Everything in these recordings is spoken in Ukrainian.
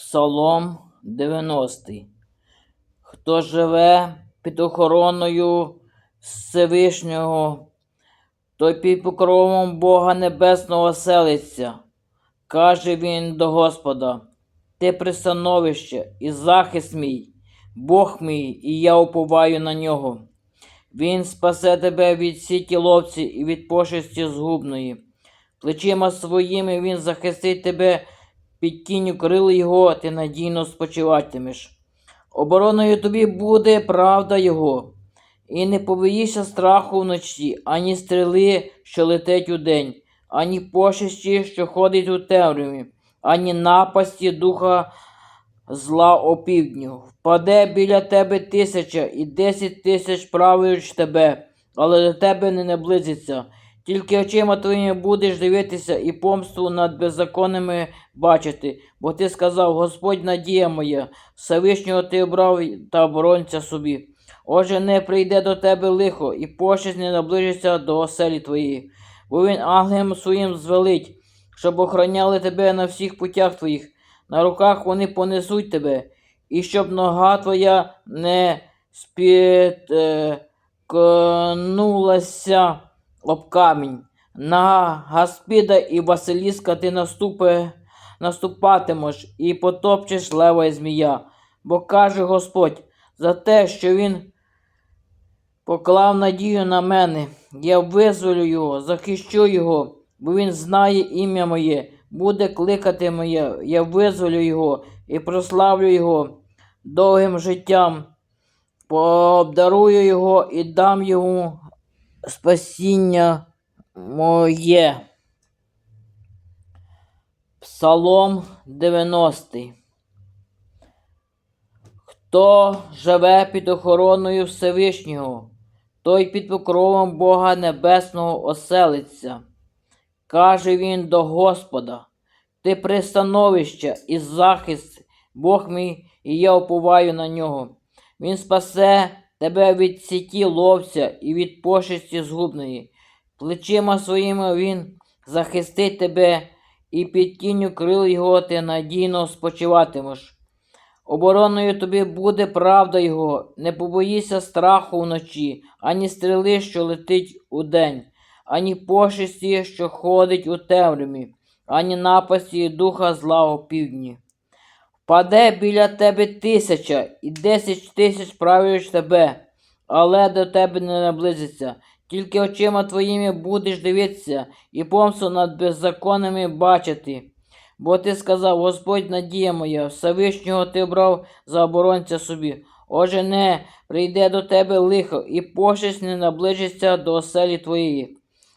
Псалом 90. Хто живе під охороною Всевишнього, той під покровом Бога Небесного селиться. Каже він до Господа: Ти пристановище і захист мій, Бог мій, і я уповаю на нього. Він спасе тебе від сіті ловці і від пошесті згубної. Плечима своїми він захистить тебе під тінню крил його, ти надійно спочиватимеш. Обороною тобі буде правда Його, і не побоїшся страху вночі, ані стріли, що летить удень, ані пошесті, що ходить у темряві, ані напасті духа зла опівдню. Впаде біля тебе тисяча і десять тисяч правують тебе, але до тебе не наблизиться. Тільки очима твоїми будеш дивитися і помсту над беззаконними бачити, бо ти сказав, Господь надія моя, Всевишнього ти обрав та оборонця собі. Отже, не прийде до тебе лихо, і пошесть не наближиться до оселі твоєї, бо він ангелам своїм звелить, щоб охороняли тебе на всіх путях твоїх, на руках вони понесуть тебе, і щоб нога твоя не спіткнулася об камінь. На Гаспіда і Василіска ти наступи, наступатимеш і потопчеш лева і змія. Бо каже Господь, за те, що він поклав надію на мене, я визволю його, захищу його, бо він знає ім'я моє, буде кликати моє, я визволю його і прославлю його довгим життям, пообдарую його і дам йому спасіння моє. Псалом 90. Хто живе під охороною Всевишнього, той під покровом Бога Небесного оселиться. Каже він до Господа, ти пристановище і захист, Бог мій, і я уповаю на нього. Він спасе тебе від сіті ловця і від пошесті згубної. Плечима своїми він захистить тебе, і під тінню крил його ти надійно спочиватимеш. Обороною тобі буде правда його, не побоїся страху вночі, ані стріли, що летить удень, ані пошесті, що ходить у темряві, ані напасті духа зла у півдні. Впаде біля тебе тисяча і десять тисяч правлять тебе, але до тебе не наблизиться. Тільки очима твоїми будеш дивитися і помсту над беззаконними бачити. Бо ти сказав, Господь надія моя, Всевишнього ти обрав за оборонця собі. Отже, не прийде до тебе лихо, і пошесть не наближиться до оселі твоєї,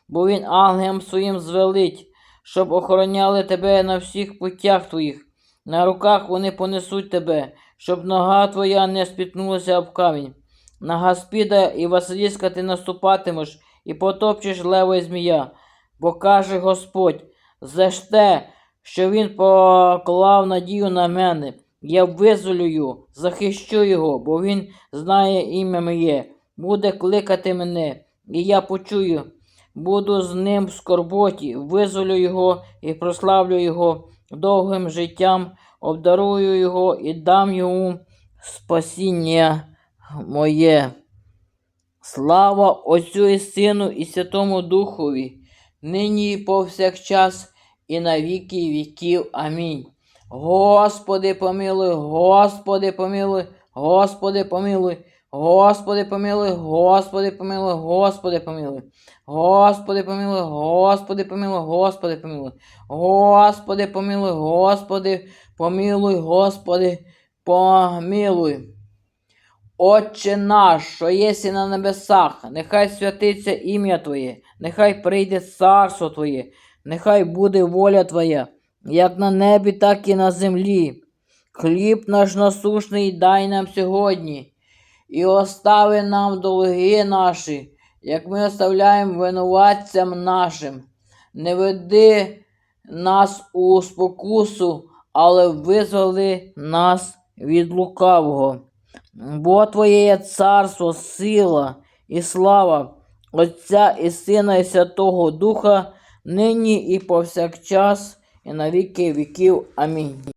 бо він ангелам своїм звелить, щоб охороняли тебе на всіх путях твоїх. На руках вони понесуть тебе, щоб нога твоя не спітнулася об камінь. На Гаспіда і Василіска ти наступатимеш і потопчеш лева і змія, бо каже Господь, за ж те, що він поклав надію на мене, я визволюю, захищу його, бо він знає ім'я моє, буде кликати мене, і я почую, буду з ним в скорботі, визволю його і прославлю його довгим життям, обдарую його і дам йому спасіння моє. Слава Отцю і Сину, і Святому Духові, нині і повсякчас, і на віки віків. Амінь. Господи, помилуй, Господи, помилуй, Господи, помилуй, Господи помилуй, Господи помилуй, Господи помилуй. Господи помилуй, Господи помилуй, Господи помилуй. Господи помилуй, Господи помилуй, Господи помилуй. Отче наш, що єсі на небесах, нехай святиться ім'я Твоє, нехай прийде царство Твоє, нехай буде воля Твоя, як на небі, так і на землі. Хліб наш насушний дай нам сьогодні і остави нам долги наші, як ми оставляємо винуватцям нашим. Не веди нас у спокусу, але визволи нас від лукавого. Бо Твоє є царство, сила і слава Отця і Сина, і Святого Духа, нині і повсякчас, і на віки віків. Амінь.